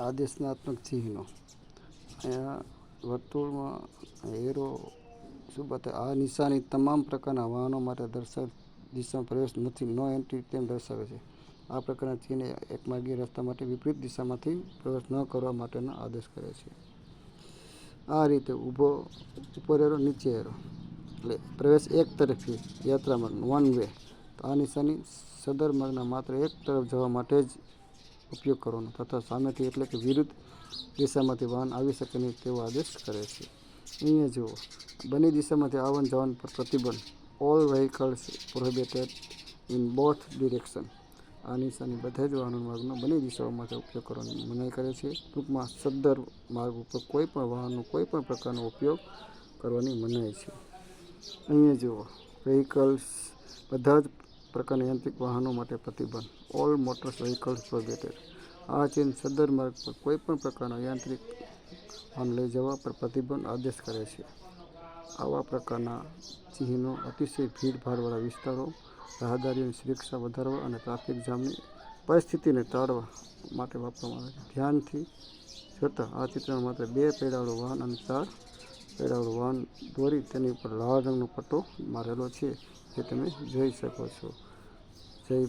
આદેશનાત્મક ચિહ્નો. અહીંયા વર્તુળમાં એરો, શું બતાવે? આ નિશાની તમામ પ્રકારના વાહનો માટે દર્શાવેલ દિશામાં પ્રવેશ નથી. નો એન્ટ્રી તેમ દર્શાવે છે. આ પ્રકારના ચિહ્ન એકમાર્ગીય રસ્તા માટે વિપરીત દિશામાંથી પ્રવેશ ન કરવા માટેનો આદેશ કરે છે. આ રીતે ઊભો ઉપર એરો, નીચે એરો. એટલે પ્રવેશ એક તરફી યાત્રા માર્ગ વન વે તો આ નિશાની સદર માર્ગના માત્ર એક તરફ જવા માટે જ ઉપયોગ કરવાનો તથા સામેથી એટલે કે વિરુદ્ધ દિશામાંથી વાહન આવી શકે નહીં તેવો આદેશ કરે છે. અહીંયા જુઓ, બંને દિશામાંથી આવન જવાન પર પ્રતિબંધ. All vehicles prohibited in both direction આ નિશાની બધા જ વાહનો માર્ગનો બંને દિશાઓમાંથી ઉપયોગ કરવાની મનાઈ કરે છે. ટૂંકમાં સદ્દર માર્ગ ઉપર કોઈ પણ વાહનનો કોઈ પણ પ્રકારનો ઉપયોગ કરવાની મનાઈ છે. અહીંયા જુઓ વ્હીકલ્સ બધા જ પ્રકારના યાંત્રિક વાહનો માટે પ્રતિબંધ. ઓલ મોટર્સ વ્હીકલ્સ પ્રોહિબિટેડ આ ચિહ્ન સદર માર્ગ પર કોઈપણ પ્રકારના યાંત્રિક વાહન લઈ જવા પર પ્રતિબંધ આદેશ કરે છે. આવા પ્રકારના ચિહ્નો અતિશય ભીડભાડવાળા વિસ્તારો, રાહદારીઓની સુરક્ષા વધારવા અને ટ્રાફિક જામની પરિસ્થિતિને ટાળવા માટે વાપરવામાં આવે છે. ધ્યાનથી જોતાં આ ચિત્રમાં માત્ર બે પેડાળો વાહન અને ચાર પૈડાવાળું વાહન દોરી તેની ઉપર લાલ રંગનો પટ્ટો મારેલો છે, જે તમે જોઈ શકો છો. જય